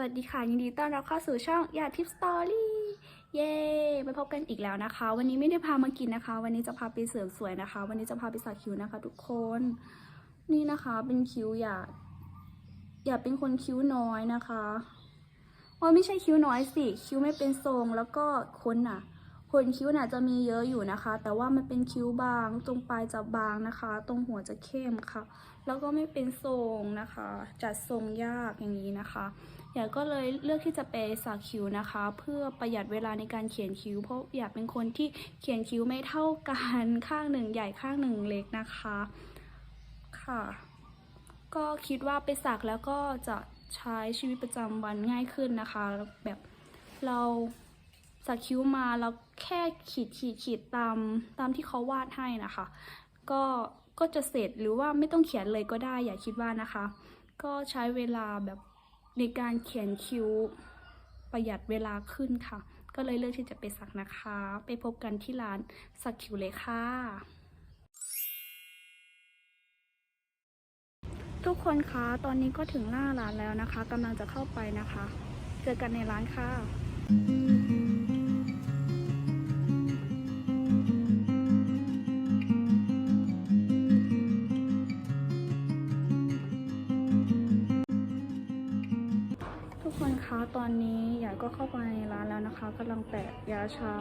วัสดีค่ะ ยินดีต้อนรับเข้าสู่ช่องยาทิปสตอรี่เย้มาพบกันอีกแล้วนะคะ วันนี้ไม่ได้พามากินนะคะ วันนี้จะพาไปเสริมสวยนะคะ วันนี้จะพาไปสักคิ้วนะคะ ทุกคน นี่นะคะเป็นคิ้วอยากอยาดเป็นคนคิ้วน้อยนะคะว่าไม่ใช่คิ้วน้อยสิ คิ้วไม่เป็นทรงแล้วก็คนน่ะ ขนคิ้วน่ะจะมีเยอะอยู่นะคะ แต่ว่ามันเป็นคิ้วบาง ตรงปลายจะบางนะคะ ตรงหัวจะเข้มค่ะ แล้วก็ไม่เป็นทรงนะคะ จัดทรงยากอย่างนี้นะคะอยากก็เลยเลือกที่จะไปสักคิ้วนะคะ เพื่อประหยัดเวลาในการเขียนคิ้ว เพราะอยากเป็นคนที่เขียนคิ้วไม่เท่ากันข้างหนึ่งใหญ่ข้างหนึ่งเล็กนะคะค่ะ ก็คิดว่าไปสักแล้วก็จะใช้ชีวิตประจำวันง่ายขึ้นนะคะ แบบเรา สักคิ้วมาแล้วแค่ขีดขีดขีดตามตามที่เขาวาดให้นะคะ ก็ก็จะเสร็จหรือว่าไม่ต้องเขียนเลยก็ได้อย่าคิดว่านะคะ ก็ใช้เวลาแบบในการเขียนคิ้วประหยัดเวลาขึ้นค่ะ ก็เลยเลือกที่จะไปสักนะคะ ไปพบกันที่ร้านสักคิ้วเลยค่ะทุกคนคะ ตอนนี้ก็ถึงหน้าร้านแล้วนะคะ กำลังจะเข้าไปนะคะ เจอกันในร้านค่ะ คนคะ ตอนนี้ยายก็เข้าไปในร้านแล้วนะคะกำลังแปะยาชา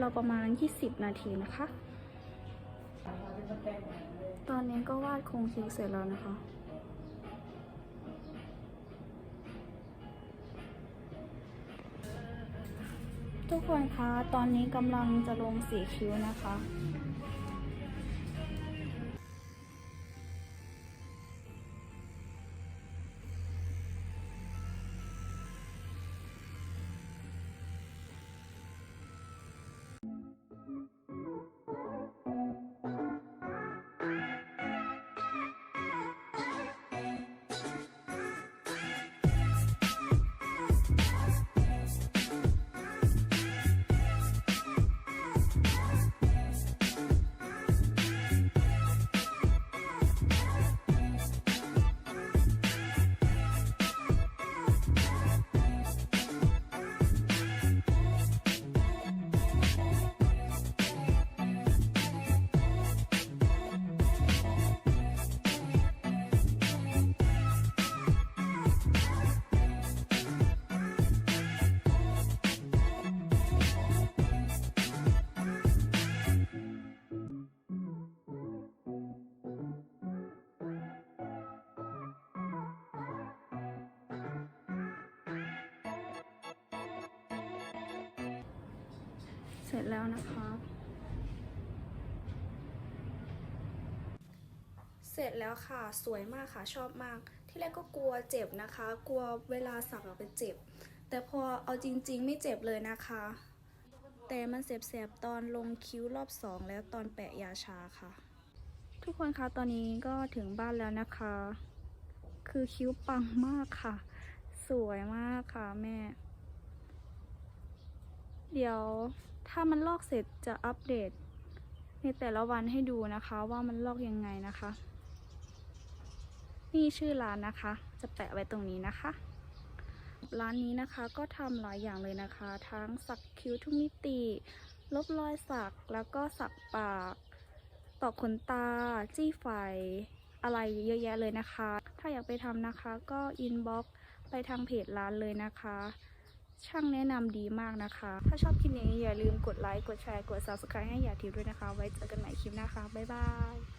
เราประมาณ 20 นาทีนะคะ ตอนนี้ก็วาดโครงคิ้วเสร็จแล้วนะคะ ทุกคนคะ ตอนนี้กำลังจะลงสีคิ้วนะคะ เสร็จแล้วนะคะเสร็จแล้วค่ะสวยมากค่ะชอบมาก ที่แรกก็กลัวเจ็บนะคะ กลัวเวลาสักอะเป็นเจ็บ แต่พอเอาจริง ๆ ไม่เจ็บเลยนะคะ แต่มันเสียบๆตอนลงคิ้วรอบสองแล้วตอนแปะยาชาค่ะ ทุกคนคะตอนนี้ก็ถึงบ้านแล้วนะคะ คือคิ้วปังมากค่ะ สวยมากค่ะแม่เดี๋ยว ถ้ามันลอกเสร็จจะอัปเดต ในแต่ละวันให้ดูนะคะว่ามันลอกยังไงนะคะ นี่ชื่อร้านนะคะ จะแปะไว้ตรงนี้นะคะ ร้านนี้นะคะก็ทำหลายอย่างเลยนะคะ ทั้งสักคิ้วทุกมิติ ลบรอยสักแล้วก็สักปากตอกขนตา จี้ไฟ อะไรเยอะแยะเลยนะคะ ถ้าอยากไปทำนะคะก็อินบ็อกไปทางเพจร้านเลยนะคะ ช่างแนะนำดีมากนะคะ ถ้าชอบคลิปนี้อย่าลืมกดไลค์ กดแชร์ กด subscribe ให้อย่าทิวด้วยนะคะ ไว้เจอกันใหม่คลิปหน้าค่ะ บ๊ายบาย